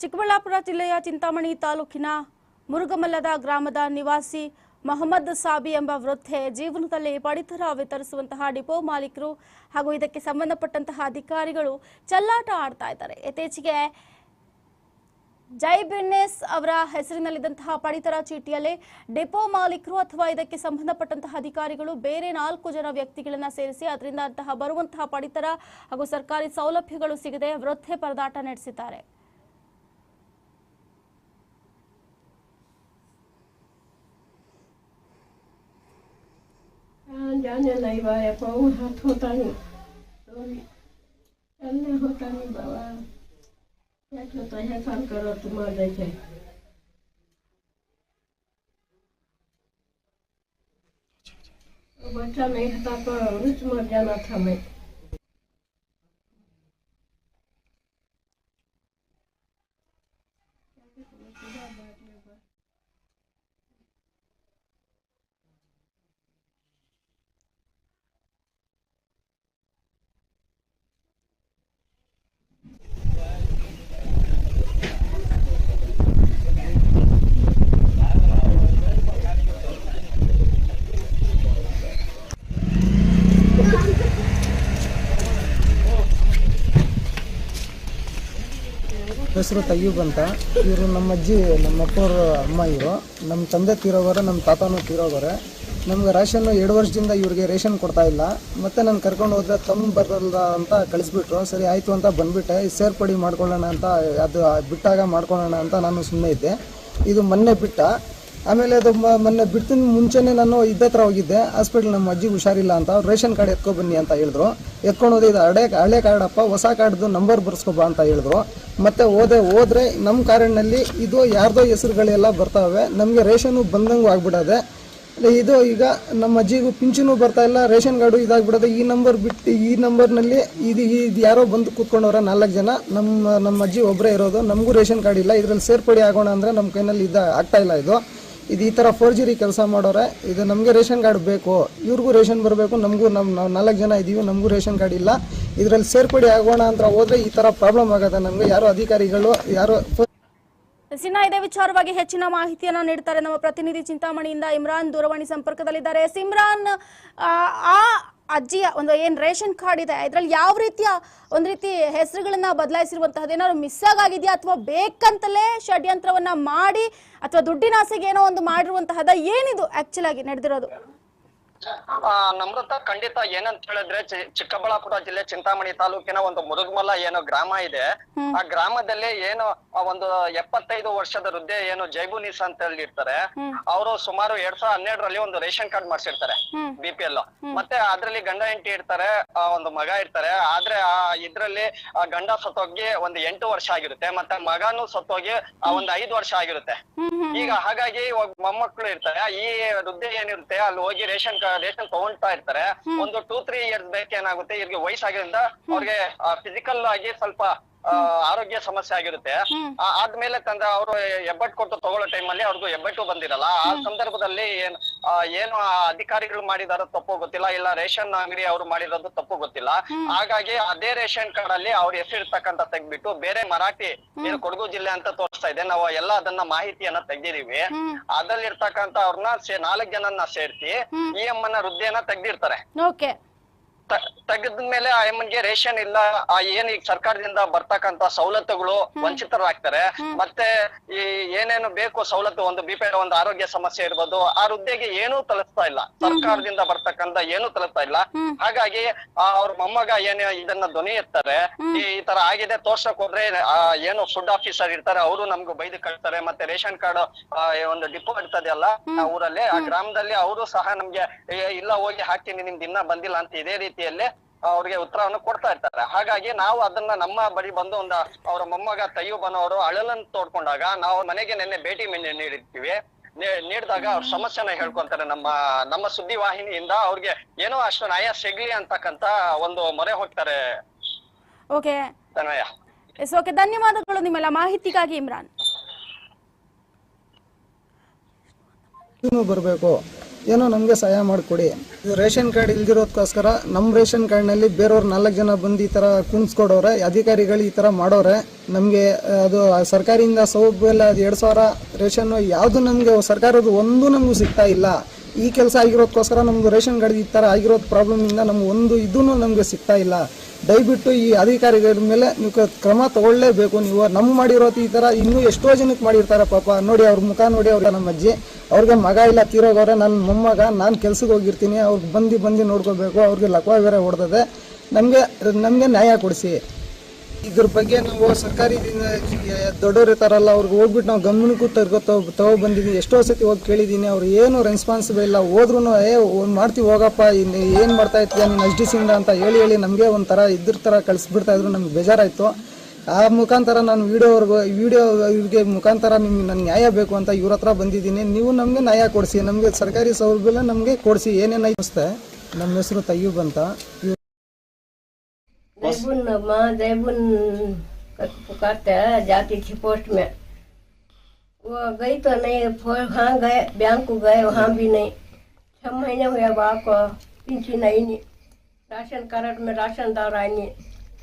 ಚಿಕ್ಕಬಳ್ಳಾಪುರ ಜಿಲ್ಲೆಯ ಚಿಂತಾಮಣಿ ತಾಲೂಕಿನ ಮುರುಗಮಲ್ಲದ ಗ್ರಾಮದ ನಿವಾಸಿ ಮೊಹಮ್ಮದ್ ಸಾಬಿ ಎಂಬ ವೃದ್ಧೆ ಜೀವನದಲ್ಲಿ ಪಡಿತರ ವಿತರಿಸುವಂತಹ ಡಿಪೋ ಮಾಲೀಕರು ಹಾಗೂ ಇದಕ್ಕೆ ಸಂಬಂಧಪಟ್ಟಂತಹ ಅಧಿಕಾರಿಗಳು ಚಲ್ಲಾಟ ಆಡ್ತಾ ಇದ್ದಾರೆ. ಇತ್ತೀಚೆಗೆ ಜೈ ಬಿನ್ನೆಸ್ ಅವರ ಹೆಸರಿನಲ್ಲಿದ್ದಂತಹ ಪಡಿತರ ಚೀಟಿಯಲ್ಲಿ ಡಿಪೋ ಮಾಲೀಕರು ಅಥವಾ ಇದಕ್ಕೆ ಸಂಬಂಧಪಟ್ಟಂತಹ ಅಧಿಕಾರಿಗಳು ಬೇರೆ ನಾಲ್ಕು ಜನ ವ್ಯಕ್ತಿಗಳನ್ನ ಸೇರಿಸಿ ಅದರಿಂದ ಅಂತಹ ಬರುವಂತಹ ಪಡಿತರ ಹಾಗೂ ಸರ್ಕಾರಿ ಸೌಲಭ್ಯಗಳು ಸಿಗದೆ ವೃದ್ಧೆ ಪರದಾಟ ನಡೆಸಿದ್ದಾರೆ. जाने नहीं बाया पाऊ हाथ होता नहीं तो चलने होता नहीं बाबा क्या होता है काम करो तुम आ जाए बच्चा नहीं था तो उस मर जाना था मैं ಹೆಸರು ತಯ್ಯೂಬ್ ಅಂತ ಇವರು ನಮ್ಮ ಅಜ್ಜಿ, ನಮ್ಮ ಅಪ್ಪವ್ರ ಅಮ್ಮ ಇವರು. ನಮ್ಮ ತಂದೆ ತೀರೋಗೋರೆ ನಮ್ಮ ತಾತನೂ ತೀರೋಗೋರೆ ನಮ್ಗೆ ರೇಷನ್ ಎರಡು ವರ್ಷದಿಂದ ಇವ್ರಿಗೆ ರೇಷನ್ ಕೊಡ್ತಾ ಇಲ್ಲ. ಮತ್ತೆ ನಾನು ಕರ್ಕೊಂಡು ಹೋದ್ರೆ ತಮ್ಮ ಬರಲ್ಲ ಅಂತ ಕಳಿಸ್ಬಿಟ್ರು. ಸರಿ, ಆಯಿತು ಅಂತ ಬಂದ್ಬಿಟ್ಟೆ. ಸೇರ್ಪಡಿ ಮಾಡ್ಕೊಳ್ಳೋಣ ಅಂತ, ಅದು ಬಿಟ್ಟಾಗ ಮಾಡ್ಕೊಳ್ಳೋಣ ಅಂತ ನಾನು ಸುಮ್ಮನೆ ಇದ್ದೆ. ಇದು ಮೊನ್ನೆ ಬಿಟ್ಟ. ಆಮೇಲೆ ಅದು ಮೊನ್ನೆ ಬಿಡ್ತಿನ ಮುಂಚೆನೇ ನಾನು ಇದ್ದ ಹತ್ರ ಹೋಗಿದ್ದೆ. ಹಾಸ್ಪಿಟ್ಲ್ ನಮ್ಮ ಅಜ್ಜಿಗೆ ಹುಷಾರಿಲ್ಲ ಅಂತ. ರೇಷನ್ ಕಾರ್ಡ್ ಎತ್ಕೊ ಬನ್ನಿ ಅಂತ ಹೇಳಿದ್ರು. ಎತ್ಕೊಂಡು ಹೋದ ಇದು ಹಳೆ ಹಳೆ ಕಾರ್ಡಪ್ಪ, ಹೊಸ ಕಾರ್ಡ್ದು ನಂಬರ್ ಬರ್ಸ್ಕೊಬಾ ಅಂತ ಹೇಳಿದ್ರು. ಮತ್ತೆ ಹೋದೆ, ಹೋದ್ರೆ ನಮ್ಮ ಕಾರ್ಡ್ನಲ್ಲಿ ಇದು ಯಾರ್ದೋ ಹೆಸರುಗಳೆಲ್ಲ ಬರ್ತಾವೆ. ನಮಗೆ ರೇಷನ್ನು ಬಂದಂಗೂ ಆಗ್ಬಿಡದೆ. ಇದು ಈಗ ನಮ್ಮ ಅಜ್ಜಿಗೂ ಪಿಂಚನು ಬರ್ತಾ ಇಲ್ಲ, ರೇಷನ್ ಕಾರ್ಡು ಇದಾಗ್ಬಿಡೋದು ಈ ನಂಬರ್ ಬಿಟ್ಟು ಈ ನಂಬರ್ನಲ್ಲಿ ಇದು ಇದು ಯಾರೋ ಬಂದು ಕೂತ್ಕೊಂಡವ್ರ ನಾಲ್ಕು ಜನ. ನಮ್ಮ ನಮ್ಮ ಅಜ್ಜಿ ಒಬ್ಬರೇ ಇರೋದು, ನಮಗೂ ರೇಷನ್ ಕಾರ್ಡ್ ಇಲ್ಲ, ಇದರಲ್ಲಿ ಸೇರ್ಪಡೆ ಆಗೋಣ ಅಂದರೆ ನಮ್ಮ ಕೈನಲ್ಲಿ ಇದು ಆಗ್ತಾಯಿಲ್ಲ ಇದು. ಇದು ಈ ಥರ ಫೋರ್ಜಿರಿ ಕೆಲಸ ಮಾಡೋರೆ, ಇದು ನಮಗೆ ರೇಷನ್ ಕಾರ್ಡ್ ಬೇಕು, ಇವ್ರಿಗೂ ರೇಷನ್ ಬರಬೇಕು, ನಮಗೂ ನಮ್ಮ ನಾವು ನಾಲ್ಕು ಜನ ಇದ್ದೀವಿ ನಮಗೂ ರೇಷನ್ ಕಾರ್ಡ್ ಇಲ್ಲ. ಇದರಲ್ಲಿ ಸೇರ್ಪಡೆ ಆಗೋಣ ಅಂತ ಹೋದರೆ ಈ ಥರ ಪ್ರಾಬ್ಲಮ್ ಆಗುತ್ತೆ. ನಮಗೆ ಯಾರು ಅಧಿಕಾರಿಗಳು, ಯಾರು ಸಿನ್ಹಾ, ಇದೇ ವಿಚಾರವಾಗಿ ಹೆಚ್ಚಿನ ಮಾಹಿತಿಯನ್ನ ನೀಡ್ತಾರೆ ನಮ್ಮ ಪ್ರತಿನಿಧಿ ಚಿಂತಾಮಣಿಯಿಂದ ಇಮ್ರಾನ್ ದೂರವಾಣಿ ಸಂಪರ್ಕದಲ್ಲಿದ್ದಾರೆ. ಸಿಮ್ರಾನ್ ಆ ಅಜ್ಜಿಯ ಒಂದು ಏನ್ ರೇಷನ್ ಕಾರ್ಡ್ ಇದೆ, ಇದರಲ್ಲಿ ಯಾವ ರೀತಿಯ ಒಂದು ರೀತಿ ಹೆಸರುಗಳನ್ನ ಬದಲಾಯಿಸಿರುವಂತಹದ್ದು ಏನಾದ್ರು ಮಿಸ್ ಆಗಿದೆಯಾ ಅಥವಾ ಬೇಕಂತಲೇ ಷಡ್ಯಂತ್ರವನ್ನ ಮಾಡಿ ಅಥವಾ ದುಡ್ಡಿನ ಆಸೆಗೆ ಏನೋ ಒಂದು ಮಾಡಿರುವಂತಹದ ಏನಿದು ಆಕ್ಚುಲ್ ಆಗಿ ನಡೆದಿರೋದು? ನಮ್ರತ ಖಂಡಿತ ಏನಂತ ಹೇಳಿದ್ರೆ ಚಿಕ್ಕಬಳ್ಳಾಪುರ ಜಿಲ್ಲೆ ಚಿಂತಾಮಣಿ ತಾಲೂಕಿನ ಒಂದು ಮುರುಗಮಲ ಏನು ಗ್ರಾಮ ಇದೆ. ಆ ಗ್ರಾಮದಲ್ಲಿ ಏನು ಆ ಒಂದು ಎಪ್ಪತ್ತೈದು ವರ್ಷದ ವೃದ್ಧೆ ಏನು ಜೈಬುನಿಸ್ ಅಂತ ಹೇಳಿ ಇರ್ತಾರೆ ಅವರು ಸುಮಾರು ಎರಡ್ ಸಾವಿರದ ಹನ್ನೆರಡರಲ್ಲಿ ಒಂದು ರೇಷನ್ ಕಾರ್ಡ್ ಮಾಡ್ಸಿರ್ತಾರೆ ಬಿ ಪಿ ಎಲ್ ಮತ್ತೆ ಅದ್ರಲ್ಲಿ ಗಂಡ ಹೆಂಡತಿ ಇರ್ತಾರೆ ಆ ಒಂದು ಮಗ ಇರ್ತಾರೆ. ಆದ್ರೆ ಆ ಇದ್ರಲ್ಲಿ ಆ ಗಂಡ ಸತ್ತೋಗಿ ಒಂದು ಎಂಟು ವರ್ಷ ಆಗಿರುತ್ತೆ. ಮತ್ತೆ ಮಗನೂ ಸತ್ತೋಗಿ ಆ ಒಂದು ಐದು ವರ್ಷ ಆಗಿರುತ್ತೆ. ಈಗ ಹಾಗಾಗಿ ಮೊಮ್ಮಕ್ಕಳು ಇರ್ತಾರೆ. ಈ ವೃದ್ಧೆ ಏನಿರುತ್ತೆ ಅಲ್ಲಿ ಹೋಗಿ ರೇಷನ್ ರೇಷನ್ ತಗೊಂತಾ ಇರ್ತಾರೆ. ಒಂದು ಟೂ ತ್ರೀ ಇಯರ್ಸ್ ಬೇಕೇನಾಗುತ್ತೆ? ಇವ್ರಿಗೆ ವಯಸ್ಸಾಗಿರೋದ್ರಿಂದ ಅವ್ರಿಗೆ ಫಿಸಿಕಲ್ ಆಗಿ ಸ್ವಲ್ಪ ಆರೋಗ್ಯ ಸಮಸ್ಯೆ ಆಗಿರುತ್ತೆ. ಆ- ಆದ್ಮೇಲೆ ತಂದ್ರೆ ಅವರು ಹೆಬ್ಬಟ್ಟು ಕೊಟ್ಟು ತಗೊಳ್ಳೋ ಟೈಮಲ್ಲಿ ಅವ್ರಿಗೂ ಹೆಬ್ಬಟ್ಟು ಬಂದಿರಲ್ಲ. ಆ ಸಂದರ್ಭದಲ್ಲಿ ಏನ್ ಆ, ಏನು ಆ ಅಧಿಕಾರಿಗಳು ಮಾಡಿದಾರೋ ತಪ್ಪು ಗೊತ್ತಿಲ್ಲ ಇಲ್ಲ ರೇಷನ್ ಅಂಗಡಿ ಅವರು ಮಾಡಿರೋದು ತಪ್ಪು ಗೊತ್ತಿಲ್ಲ. ಹಾಗಾಗಿ ಅದೇ ರೇಷನ್ ಕಾರ್ಡ್ ಅಲ್ಲಿ ಅವ್ರ ಹೆಸರಿರ್ತಕ್ಕಂತ ತೆಗ್ದ್ಬಿಟ್ಟು ಬೇರೆ ಮರಾಠಿ ಏನು ಕೊಡಗು ಜಿಲ್ಲೆ ಅಂತ ತೋರಿಸ್ತಾ ಇದೆ. ನಾವು ಎಲ್ಲ ಅದನ್ನ ಮಾಹಿತಿಯನ್ನ ತೆಗ್ದಿದೀವಿ. ಅದ್ರಲ್ಲಿ ಇರ್ತಕ್ಕಂತ ಅವ್ರನ್ನ ನಾಲ್ಕು ಜನನ್ನ ಇ ಎಂ ಅನ್ನ ವೃದ್ಧಿಯನ್ನ ತೆಗ್ದಿರ್ತಾರೆ. ಓಕೆ. ತೆಗೆದ್ಮೇಲೆ ಆ ಅಮ್ಮನ್ಗೆ ರೇಷನ್ ಇಲ್ಲ ಆ ಏನ್ ಈಗ ಸರ್ಕಾರದಿಂದ ಬರ್ತಕ್ಕಂತ ಸವಲತ್ತುಗಳು ವಂಚಿತರಾಗ್ತಾರೆ. ಮತ್ತೆ ಈ ಏನೇನು ಬೇಕು ಸವಲತ್ತು ಒಂದು ಬಿ ಒಂದು ಆರೋಗ್ಯ ಸಮಸ್ಯೆ ಇರ್ಬೋದು ಆ ಹುದ್ದೆಗೆ ಏನೂ ತಲುಪ್ತಾ ಇಲ್ಲ. ಸರ್ಕಾರದಿಂದ ಬರ್ತಕ್ಕಂತ ಏನೂ ತಲುಪ್ತಾ ಇಲ್ಲ. ಹಾಗಾಗಿ ಆ ಅವ್ರ ಮೊಮ್ಮಗ ಏನ್ ಇದನ್ನ ಧ್ವನಿ ಇರ್ತಾರೆ ಈ ತರ ಆಗಿದೆ ತೋರ್ಸಕ್ ಹೋದ್ರೆ ಆ ಏನು ಫುಡ್ ಆಫೀಸರ್ ಇರ್ತಾರೆ ಅವರು ನಮ್ಗೆ ಬೈದು ಕಳ್ತಾರೆ ಮತ್ತೆ ರೇಷನ್ ಕಾರ್ಡ್ ಒಂದು ಡಿಪೋ ಇರ್ತದೆ ಅಲ್ಲ ಊರಲ್ಲಿ ಆ ಗ್ರಾಮದಲ್ಲಿ ಅವರು ಸಹ ನಮ್ಗೆ ಇಲ್ಲ ಹೋಗಿ ಹಾಕ್ತೀನಿ ನಿಮ್ದು ಇನ್ನ ಬಂದಿಲ್ಲ ಅಂತ ಇದೇ ರೀತಿಯಲ್ಲಿ ಅವ್ರಿಗೆ ಉತ್ತರವನ್ನು ಕೊಡ್ತಾ ಇರ್ತಾರೆ. ಹಾಗಾಗಿ ನಾವು ಅದನ್ನ ನಮ್ಮ ಬಳಿ ಬಂದು ಒಂದು ಅವರ ಮೊಮ್ಮಗ ತಯ್ಯೂಬನ್ ಅವರು ಅಳಲನ್ನು ತೋಡ್ಕೊಂಡಾಗ ನಾವು ಮನೆಗೆ ನಿನ್ನೆ ಭೇಟಿ ನೀಡಿರ್ತೀವಿ ನೀಡಿದಾಗ ಅವ್ರ ಸಮಸ್ಯೆನ ಹೇಳ್ಕೊಂತಾರೆ ನಮ್ಮ ನಮ್ಮ ಸುದ್ದಿ ವಾಹಿನಿಯಿಂದ ಅವ್ರಿಗೆ ಏನೋ ಅಷ್ಟು ನ್ಯಾಯ ಸಿಗ್ಲಿ ಅಂತಕ್ಕಂತ ಒಂದು ಮೊರೆ ಹೋಗ್ತಾರೆ. ಓಕೆ. Tanmaya yes okay. ಧನ್ಯವಾದಗಳು ನಿಮ್ಮೆಲ್ಲ ಮಾಹಿತಿಗಾಗಿ ಇಮ್ರಾನ್. ಬರಬೇಕು. ಏನೋ ನಮಗೆ ಸಹಾಯ ಮಾಡಿಕೊಡಿ. ರೇಷನ್ ಕಾರ್ಡ್ ಇಲ್ದಿರೋದಕ್ಕೋಸ್ಕರ ನಮ್ಮ ರೇಷನ್ ಕಾರ್ಡ್ನಲ್ಲಿ ಬೇರೆಯವ್ರು ನಾಲ್ಕು ಜನ ಬಂದು ಈ ಥರ ಕುಣಿಸ್ಕೊಡೋರೆ, ಅಧಿಕಾರಿಗಳು ಈ ಥರ ಮಾಡೋರೆ, ನಮಗೆ ಅದು ಸರ್ಕಾರದಿಂದ ಸೌಲಭ್ಯ ಎರಡು ಸಾವಿರ ರೇಷನ್ನು ಯಾವುದು ನಮಗೆ ಸರ್ಕಾರದ ಒಂದು ನಮಗೂ ಸಿಗ್ತಾ ಇಲ್ಲ. ಈ ಕೆಲಸ ಆಗಿರೋದಕ್ಕೋಸ್ಕರ ನಮ್ಮದು ರೇಷನ್ ಕಾರ್ಡ್ ಈ ಥರ ಆಗಿರೋದು ಪ್ರಾಬ್ಲಮಿಂದ ನಮ್ಗೆ ಒಂದು ಇದೂ ನಮಗೆ ಸಿಗ್ತಾ ಇಲ್ಲ. ದಯವಿಟ್ಟು ಈ ಅಧಿಕಾರಿಗಳ ಮೇಲೆ ನೀವು ಕ್ರಮ ತಗೊಳ್ಳೇಬೇಕು ನೀವು. ನಮ್ಮ ಮಾಡಿರೋದು ಈ ಥರ ಇನ್ನೂ ಎಷ್ಟೋ ಜನಕ್ಕೆ ಮಾಡಿರ್ತಾರೆ ಪಾಪ. ನೋಡಿ ಅವ್ರ ಮುಖ, ನೋಡಿ ಅವ್ರಿಗೆ ನಮ್ಮ ಅಜ್ಜಿ. ಅವ್ರಿಗೆ ಮಗ ಇಲ್ಲ, ತೀರೋಗವ್ರೆ ನನ್ನ ಮೊಮ್ಮಗ, ನಾನು ಕೆಲ್ಸಕ್ಕೆ ಹೋಗಿರ್ತೀನಿ. ಅವ್ರಿಗೆ ಬಂದು ಬಂದು ನೋಡ್ಕೋಬೇಕು. ಅವ್ರಿಗೆ ಲಕ್ವ ಬೇರೆ ಹೊಡೆದದೆ. ನಮಗೆ ನಮಗೆ ನ್ಯಾಯ ಕೊಡಿಸಿ. ಇದ್ರ ಬಗ್ಗೆ ನಾವು ಸರ್ಕಾರಿ ದೊಡ್ಡವ್ರು ಇರ್ತಾರಲ್ಲ, ಅವ್ರಿಗೆ ಹೋಗ್ಬಿಟ್ಟು ನಾವು ಗಮನಕ್ಕೂ ತಗೋ ತಗೋ ಬಂದಿದ್ದೀವಿ ಎಷ್ಟೋ ಸತಿ ಹೋಗಿ ಕೇಳಿದ್ದೀನಿ ಅವ್ರು ಏನು ರೆಸ್ಪಾನ್ಸಿಬಲ್ ಇಲ್ಲ. ಹೋದ್ರೂ ಏ, ಒಂದು ಮಾಡ್ತೀವಿ, ಹೋಗಪ್ಪ ಇನ್ನು ಏನು ಮಾಡ್ತಾ ಇತ್ತು ನೀನು ಅಷ್ಟು ಸಿಂದ ಅಂತ ಹೇಳಿ ಹೇಳಿ ನಮಗೆ ಒಂಥರ ಇದ್ರ ಥರ ಕಳಿಸ್ಬಿಡ್ತಾ ಇದ್ರು. ನಮ್ಗೆ ಬೇಜಾರಾಯಿತು. ಆ ಮುಖಾಂತರ ನಾನು ವಿಡಿಯೋವರೆಗೂ ವಿಡಿಯೋ ಇವ್ರಿಗೆ ಮುಖಾಂತರ ನಿಮ್ಗೆ ನನ್ನ ನ್ಯಾಯ ಬೇಕು ಅಂತ ಇವ್ರ ಹತ್ರ ಬಂದಿದ್ದೀನಿ ನೀವು ನಮಗೆ ನ್ಯಾಯ ಕೊಡಿಸಿ, ನಮಗೆ ಸರ್ಕಾರಿ ಸೌಲಭ್ಯ ನಮಗೆ ಕೊಡಿಸಿ. ಏನೇನು ಅನಿಸುತ್ತೆ ನಮ್ಮ ಹೆಸರು ತಯ್ಯೂಬ್ ಅಂತ. बुन माँ जय बुन पुकारते जाती थी पोस्ट में। वो गई तो नहीं फोर वहाँ गए बैंक को गए वहाँ भी नहीं। छः महीने हुए बाप को पिंची आई नहीं राशन कार्ड में राशन दार आई नहीं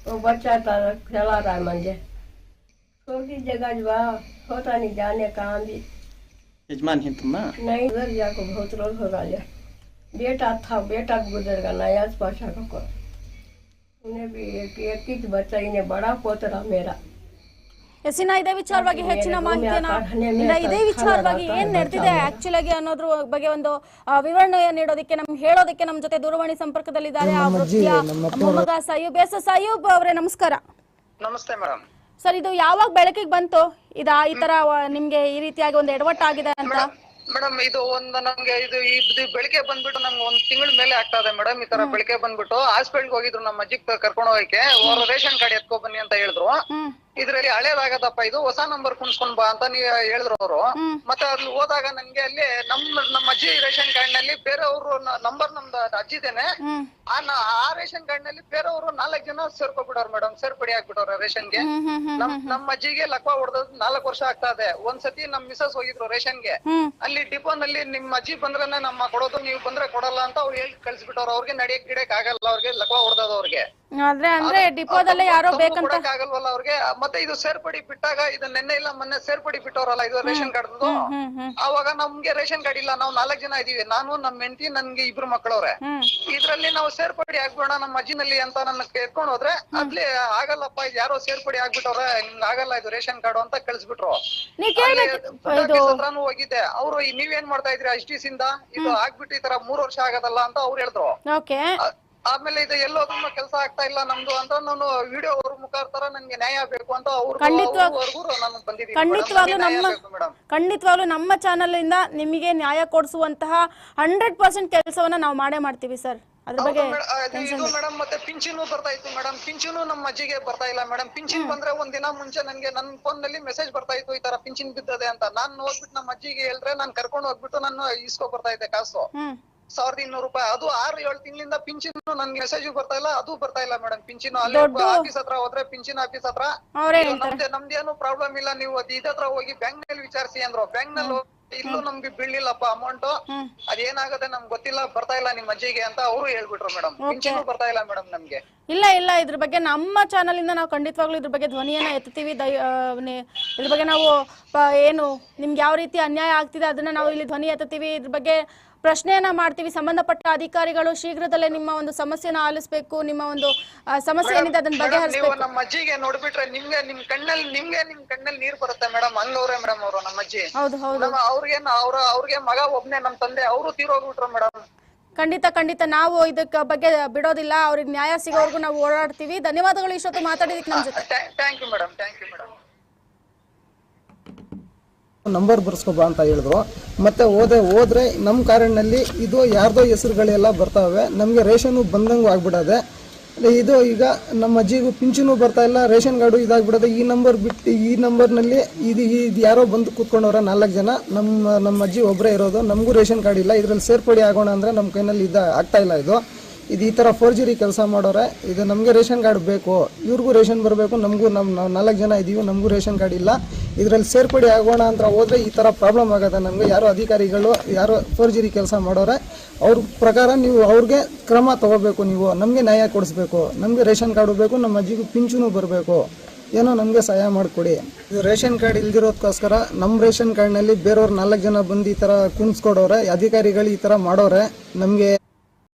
वो बच्चा था चला रहा है मंजे। छोटी जगह जो छोटा नहीं जाने कहाँ भी। यजमान है तुम हाँ? नहीं उधर जाकर बहुत रोज हो रहा है। बेटा था बेटा गुजर गया नया पाशा का ಇದೇ ವಿಚಾರವಾಗಿ ಹೆಚ್ಚಿನ ಮಾಹಿತಿಯನ್ನ ಇದೇ ವಿಚಾರವಾಗಿ ಏನ್ ನಡೆದಿದೆ ಆಕ್ಚುಲ್ ಆಗಿ ಅನ್ನೋದ್ರ ಬಗ್ಗೆ ಒಂದು ವಿವರಣೆ ನೀಡೋದಕ್ಕೆ ನಮ್ ಹೇಳೋದಕ್ಕೆ ನಮ್ಮ ಜೊತೆ ದೂರವಾಣಿ ಸಂಪರ್ಕದಲ್ಲಿದ್ದಾರೆ ಆ ವೃತ್ತಿಯ ಮೊಮ್ಮಗ ಸಾಯೂಬ್ ಎಸ್ ಸಾಯೂಬ್ ಅವರೇ ನಮಸ್ಕಾರ. ನಮಸ್ತೆ ಮೇಡಮ್. ಸರ್ ಇದು ಯಾವಾಗ ಬೆಳಕಿಗೆ ಬಂತು? ಇದ ಈ ತರ ನಿಮ್ಗೆ ಈ ರೀತಿಯಾಗಿ ಒಂದು ಎಡವಟ್ಟಾಗಿದೆ ಅಂತ? ಮೇಡಮ್ ಇದು ಒಂದು ನಮ್ಗೆ ಇದು ಇದು ಬೆಳಿಗ್ಗೆ ಬಂದ್ಬಿಟ್ಟು ನಮ್ಗೆ ಒಂದ್ ತಿಂಗಳ ಮೇಲೆ ಆಗ್ತಾ ಇದೆ ಮೇಡಮ್ ಈ ತರ ಬೆಳಿಗ್ಗೆ ಬಂದ್ಬಿಟ್ಟು. ಹಾಸ್ಪಿಟಲ್ಗೆ ಹೋಗಿದ್ರು ನಮ್ಮ ಅಜ್ಜಿಗ್ ಕರ್ಕೊಂಡು ಹೋಗಕ್ಕೆ. ಅವ್ರ ರೇಷನ್ ಕಾರ್ಡ್ ಎತ್ಕೊ ಬನ್ನಿ ಅಂತ ಹೇಳಿದ್ರು. ಹ್ಮ್. ಇದ್ರಲ್ಲಿ ಹಳೇದಾಗದಪ್ಪ ಇದು ಹೊಸ ನಂಬರ್ ಕುಣಿಸ್ಕೊಂಡ್ ಬಾ ಅಂತ ನೀವ್ ಹೇಳಿದ್ರು ಅವರು ಮತ್ತೆ ಅಲ್ಲಿ ಹೋದಾಗ ನಂಗೆ ಅಲ್ಲಿ ನಮ್ ನಮ್ಮ ಅಜ್ಜಿ ರೇಷನ್ ಕಾರ್ಡ್ನಲ್ಲಿ ಬೇರೆಯವರು ನಂಬರ್ ನಮ್ದು ಅಜ್ಜಿದೇನೆ. ಆ ನ- ಆ ರೇಷನ್ ಕಾರ್ಡ್ನಲ್ಲಿ ಬೇರೆಯವರು ನಾಲ್ಕ್ ಜನ ಸೇರ್ಕೊಬಿಡೋರು ಮೇಡಮ್ ಸೇರ್ಪಡಿ ಆಗ್ಬಿಡೋರು ರೇಷನ್ಗೆ. ಗೆ ನಮ್ ನಮ್ಮ ಅಜ್ಜಿಗೆ ಲಕ್ವ ಹೊಡೆದ್ ನಾಲ್ಕು ವರ್ಷ ಆಗ್ತಾ ಇದೆ. ಒಂದ್ಸತಿ ನಮ್ ಮಿಸಸ್ ಹೋಗಿದ್ರು ರೇಷನ್ಗೆ. ಗೆ ಅಲ್ಲಿ ಡಿಪೋನಲ್ಲಿ ನಿಮ್ ಅಜ್ಜಿ ಬಂದ್ರೆ ನಮ್ಮ ಕೊಡೋದು ನೀವು ಬಂದ್ರೆ ಕೊಡಲ್ಲ ಅಂತ ಅವ್ರು ಹೇಳಿ ಕಳ್ಸಿಬಿಟ್ಟವ್ರು. ಅವ್ರಿಗೆ ನಡಿಯಕ್ ಗಿಡಕ್ ಆಗಲ್ಲ ಅವ್ರಿಗೆ ಲಕ್ವ ಹೊಡ್ದದ್ ಅವ್ರಿಗೆ. ಆದ್ರೆ ಅಂದ್ರೆ ಡಿಪೋದಲ್ಲೇ ಯಾರೋ ಬೇಕಂತ ಆಗಲ್ವಲ್ಲ ಅವ್ರಿಗೆ. ಮತ್ತೆ ಇದು ಸೇರ್ಪಡಿ ಬಿಟ್ಟಾಗ ಇದು ನೆನ್ನೆ ಇಲ್ಲ ಮೊನ್ನೆ ಸೇರ್ಪಡಿ ಬಿಟ್ಟವ್ರಲ್ಲ ಇದು ರೇಷನ್ ಕಾರ್ಡ್ ಅವಾಗ ನಮ್ಗೆ ರೇಷನ್ ಕಾರ್ಡ್ ಇಲ್ಲ ನಾವು ನಾಲ್ಕು ಜನ ಇದೀವಿ. ನಾನು ನಮ್ ಹೆಂಡತಿ ನನ್ಗೆ ಇಬ್ರು ಮಕ್ಕಳವ್ರೆ ಇದ್ರಲ್ಲಿ ನಾವು ಸೇರ್ಪಡಿ ಆಗ್ಬೇಡ ನಮ್ಮ ಅಜ್ಜಿನಲ್ಲಿ ಅಂತ ನನ್ನ ಎತ್ಕೊಂಡ್ ಹೋದ್ರೆ ಅಲ್ಲಿ ಆಗಲ್ಲಪ್ಪ ಇದು ಯಾರೋ ಸೇರ್ಪಡಿ ಆಗ್ಬಿಟ್ಟವ್ರೆ ನಿಮ್ಗೆ ಆಗಲ್ಲ ಇದು ರೇಷನ್ ಕಾರ್ಡ್ ಅಂತ ಕಳ್ಸ್ಬಿಟ್ರು. ಹತ್ರನು ಹೋಗಿದ್ದೆ ಅವರು ನೀವೇನ್ ಮಾಡ್ತಾ ಇದ್ರಿ ಅಷ್ಟಿಸಿಂದ ಇದು? ಆಗ್ಬಿಟ್ಟು ಈ ತರ ಮೂರ್ ವರ್ಷ ಆಗದಲ್ಲ ಅಂತ ಅವ್ರು ಹೇಳಿದ್ರು. ಆಮೇಲೆ ಇದು ಎಲ್ಲೋ ಎಲ್ಲೋದನ್ನ ಕೆಲಸ ಆಗ್ತಾ ಇಲ್ಲ ನಮ್ದು ಅಂತ ನಾನು ವಿಡಿಯೋ ಅವ್ರ ಮುಖಾಂತರ ನನ್ಗೆ ನ್ಯಾಯ ಬೇಕು ಅಂತ ಅವ್ರು ನಾನು ಖಂಡಿತವಾಗ್ಲೂ ನಮ್ಮ ಖಂಡಿತವಾಗ್ಲೂ ನಮ್ಮ ಚಾನೆಲ್ ಇಂದ ನಿಮಗೆ ನ್ಯಾಯ ಕೊಡಿಸುವಂತಹ ಹಂಡ್ರೆಡ್ ಪರ್ಸೆಂಟ್ ಕೆಲಸವನ್ನ ನಾವು ಮಾಡೇ ಮಾಡ್ತೀವಿ ಸರ್. ಅದ್ರ ಬಗ್ಗೆ ಇದು ಮೇಡಮ್ ಮತ್ತೆ ಪಿಂಚಿನು ಬರ್ತಾ ಇತ್ತು ಮೇಡಮ್. ಪಿಂಚಿನು ನಮ್ಮ ಅಜ್ಜಿಗೆ ಬರ್ತಾ ಇಲ್ಲ ಮೇಡಮ್. ಪಿಂಚಿನ್ ಬಂದ್ರೆ ಒಂದ್ ದಿನ ಮುಂಚೆ ನನ್ಗೆ ನನ್ ಫೋನ್ನಲ್ಲಿ ಮೆಸೇಜ್ ಬರ್ತಾ ಇತ್ತು ಈ ತರ ಪಿಂಚಿನ್ ಬಿದ್ದದೆ ಅಂತ. ನಾನ್ ಹೋಗ್ಬಿಟ್ಟು ನಮ್ಮ ಅಜ್ಜಿಗೆ ಹೇಳಿದ್ರೆ ನಾನ್ ಕರ್ಕೊಂಡು ಹೋಗ್ಬಿಟ್ಟು ನಾನು ಇಸ್ಕೊ ಬರ್ತಾ ಇದ್ದೆ ಕಾಸು. ಸಾವಿರದ ಇನ್ನೂರು ರೂಪಾಯಿ. ಅದು ಆರು ಏಳು ತಿಂಗಳಿಂದ ಪಿಂಚಿನು ನನ್ಗೆ ಮೆಸೇಜ್ ಬರ್ತಾ ಇಲ್ಲ ಅದು ಬರ್ತಾ ಇಲ್ಲ ಮೇಡಮ್ ಪಿಂಚಿನ್ ಅಲ್ಲಿ ಆಫೀಸ್ ಹತ್ರ ಹೋದ್ರೆ ಪಿಂಚಿನ್ ಆಫೀಸ್ ಹತ್ರ ನಮ್ದೇ ನಮ್ದೇನು ಪ್ರಾಬ್ಲಮ್ ಇಲ್ಲ ನೀವು ಅದ್ ಇದತ್ರ ಹೋಗಿ ಬ್ಯಾಂಕ್ನಲ್ಲಿ ವಿಚಾರಿಸಿ ಅಂದ್ರು. ಬ್ಯಾಂಕ್ನಲ್ಲಿ ಹೋಗಿ ಇಲ್ಲೂ ನಮ್ಗೆ ಬೀಳಿಲ್ಲಪ್ಪ ಅಮೌಂಟ್ ಅದೇನಾಗತ್ತೆ ನಮ್ಗೆ ಗೊತ್ತಿಲ್ಲ ಬರ್ತಾ ಇಲ್ಲ ನಿಮ್ ಅಜ್ಜಿಗೆ ಅಂತ ಅವರು ಹೇಳ್ಬಿಟ್ರು ಮೇಡಮ್ ಪಿಂಚಿನು ಬರ್ತಾ ಇಲ್ಲ ಮೇಡಮ್ ನಮ್ಗೆ. ಇಲ್ಲ ಇಲ್ಲ ಇದ್ರ ಬಗ್ಗೆ ನಮ್ಮ ಚಾನಲ್ ಇಂದ ನಾವು ಖಂಡಿತವಾಗ್ಲೂ ಇದ್ರ ಬಗ್ಗೆ ಧ್ವನಿಯನ್ನ ಎತ್ತೀವಿ ದಯ ಇದ್ರ ಬಗ್ಗೆ ನಾವು ಏನು ನಿಮ್ಗೆ ಯಾವ ರೀತಿ ಅನ್ಯಾಯ ಆಗ್ತಿದೆ ಅದನ್ನ ನಾವು ಇಲ್ಲಿ ಧ್ವನಿ ಎತ್ತೀವಿ ಇದ್ರ ಬಗ್ಗೆ ಪ್ರಶ್ನೆಯನ್ನ ಮಾಡ್ತೀವಿ. ಸಂಬಂಧಪಟ್ಟ ಅಧಿಕಾರಿಗಳು ಶೀಘ್ರದಲ್ಲೇ ನಿಮ್ಮ ಒಂದು ಸಮಸ್ಯೆನ ಆಲಿಸಬೇಕು ನಿಮ್ಮ ಒಂದು ಸಮಸ್ಯೆ ಏನಿದೆ ಅದನ್ನ ಬಗೆಹರಿಸಬೇಕು. ನಮ್ಮ ಅಜ್ಜಿಗೆ ನೋಡ್ಬಿಟ್ರೆ ನಿಮ್ಗೆ ನಿಮ್ ಕಣ್ಣಲ್ಲಿ ನಿಮ್ಗೆ ನಿಮ್ ಕಣ್ಣಲ್ಲಿ ನೀರ್ ಬರುತ್ತೆ ಮೇಡಮ್ ಹಂಗವ್ರೆ ಮೇಡಮ್ ಅವರು ನಮ್ಮ ಅಜ್ಜಿ. ಹೌದು ಹೌದು. ಅವ್ರಿಗೆ ಅವ್ರ ಅವ್ರಿಗೆ ಮಗ ಒಬ್ನೇ ನಮ್ ತಂದೆ ಅವರು ತೀರೋಗ್ಬಿಟ್ರು ಮೇಡಮ್. ಖಂಡಿತ ಖಂಡಿತ. ನಾವು ಇದಕ್ಕೆ ಬಗ್ಗೆ ಬಿಡೋದಿಲ್ಲ. ಅವ್ರಿಗೆ ನ್ಯಾಯ ಸಿಗೋವರೆಗೂ ನಾವು ಓಡಾಡ್ತೀವಿ. ಧನ್ಯವಾದಗಳು ಇಷ್ಟೊತ್ತು ಮಾತಾಡಿದಕ್ಕೆ ನಮ್ಮ ಜೊತೆ. Thank you madam thank you madam. Number ಬರ್ಸ್ಕೊಬಾ ಅಂತ ಹೇಳಿದ್ರು. ಮತ್ತೆ ಹೋದೆ ಹೋದ್ರೆ ನಮ್ಮ ಕಾರಿನಲ್ಲಿ ಇದು ಯಾರ್ದೋ ಹೆಸರುಗಳೆಲ್ಲ ಬರ್ತಾವೆ. ನಮಗೆ ರೇಷನು ಬಂದಂಗೂ ಆಗ್ಬಿಡದೆ. ಇದು ಈಗ ನಮ್ಮ ಅಜ್ಜಿಗೂ ಪಿಂಚನು ಬರ್ತಾ ಇಲ್ಲ. ರೇಷನ್ ಕಾರ್ಡು ಇದಾಗ್ಬಿಡೋದು ಈ ನಂಬರ್ ಬಿಟ್ಟು ಈ ನಂಬರ್ನಲ್ಲಿ ಇದು ಇದು ಯಾರೋ ಬಂದು ಕೂತ್ಕೊಂಡವ್ರೆ ನಾಲ್ಕು ಜನ. ನಮ್ಮ ನಮ್ಮ ಅಜ್ಜಿ ಒಬ್ಬರೇ ಇರೋದು. ನಮಗೂ ರೇಷನ್ ಕಾರ್ಡ್ ಇಲ್ಲ. ಇದರಲ್ಲಿ ಸೇರ್ಪಡೆ ಆಗೋಣ ಅಂದರೆ ನಮ್ಮ ಕೈನಲ್ಲಿ ಇದು ಆಗ್ತಾ ಇಲ್ಲ ಇದು. ಇದು ಈ ಥರ ಫೋರ್ಜರಿ ಕೆಲಸ ಮಾಡೋರೆ. ಇದು ನಮಗೆ ರೇಷನ್ ಕಾರ್ಡ್ ಬೇಕು. ಇವ್ರಿಗೂ ರೇಷನ್ ಬರಬೇಕು. ನಮಗೂ ನಮ್ಮ ನಾಲ್ಕು ಜನ ಇದ್ದೀವಿ ನಮಗೂ ರೇಷನ್ ಕಾರ್ಡ್ ಇಲ್ಲ. ಇದರಲ್ಲಿ ಸೇರ್ಪಡೆ ಆಗೋಣ ಅಂತ ಹೋದ್ರೆ ಈ ಥರ ಪ್ರಾಬ್ಲಮ್ ಆಗುತ್ತೆ ನಮಗೆ. ಯಾರು ಅಧಿಕಾರಿಗಳು, ಯಾರು ಫೋರ್ಜರಿ ಕೆಲಸ ಮಾಡೋರೆ, ಅವ್ರ ಪ್ರಕಾರ ನೀವು ಅವ್ರಿಗೆ ಕ್ರಮ ತಗೋಬೇಕು ನೀವು. ನಮಗೆ ನ್ಯಾಯ ಕೊಡಿಸ್ಬೇಕು. ನಮಗೆ ರೇಷನ್ ಕಾರ್ಡು ಬೇಕು, ನಮ್ಮ ಅಜ್ಜಿಗೂ ಪಿಂಚನು ಬರಬೇಕು. ಏನೋ ನಮಗೆ ಸಹಾಯ ಮಾಡಿಕೊಡಿ. ರೇಷನ್ ಕಾರ್ಡ್ ಇಲ್ದಿರೋದಕ್ಕೋಸ್ಕರ ನಮ್ಮ ರೇಷನ್ ಕಾರ್ಡ್ನಲ್ಲಿ ಬೇರೆಯವ್ರು ನಾಲ್ಕು ಜನ ಬಂದು ಈ ಥರ ಕುಣಿಸ್ಕೊಡೋರೆ, ಅಧಿಕಾರಿಗಳು ಈ ಥರ ಮಾಡೋರೆ, ನಮಗೆ